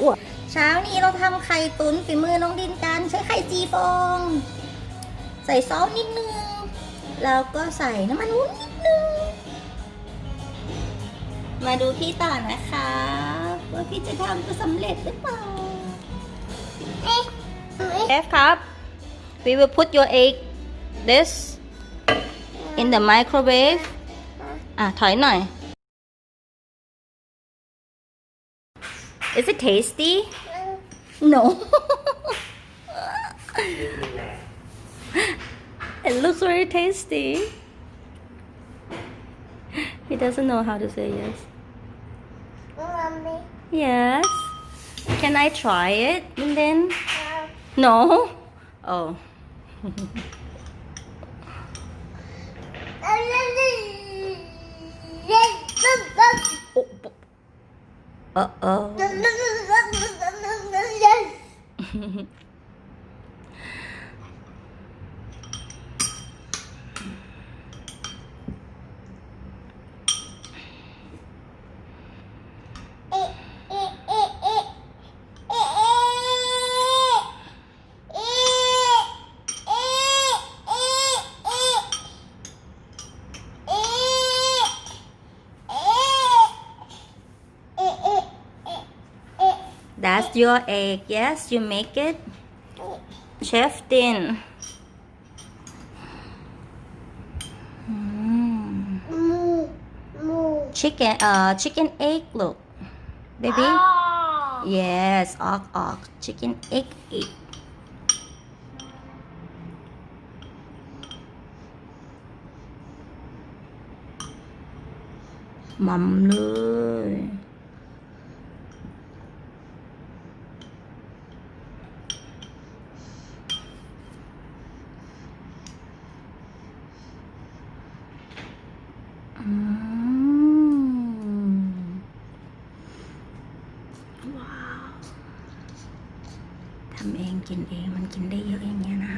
อ้วนเช้านี้เราทำไข่ตุ๋นฝีมือน้องดินกันใช้ไข่จีฟอง ใส่ซอสนิดนึง แล้วก็ใส่น้ำมันวุ้นนิดนึง มาดูพี่ต่อนะคะ ว่าพี่จะทำจะสำเร็จหรือเปล่าเอฟครับ we will put your egg this in the microwave อะ ถอยหน่อย Is it tasty? No. it looks very tasty. He doesn't know how to say yes. Mommy. Yes. Can I try it and then? No. Oh. oh. Uh oh. That's your egg. Yes, you make it. Chef Din. Mm. Chicken, uh, chicken egg. Look, baby. Yes, ok ok. Chicken egg egg. มัม ทำเองกินเองมันกินได้เยอะอย่างเงี้ยนะ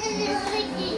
Mommy.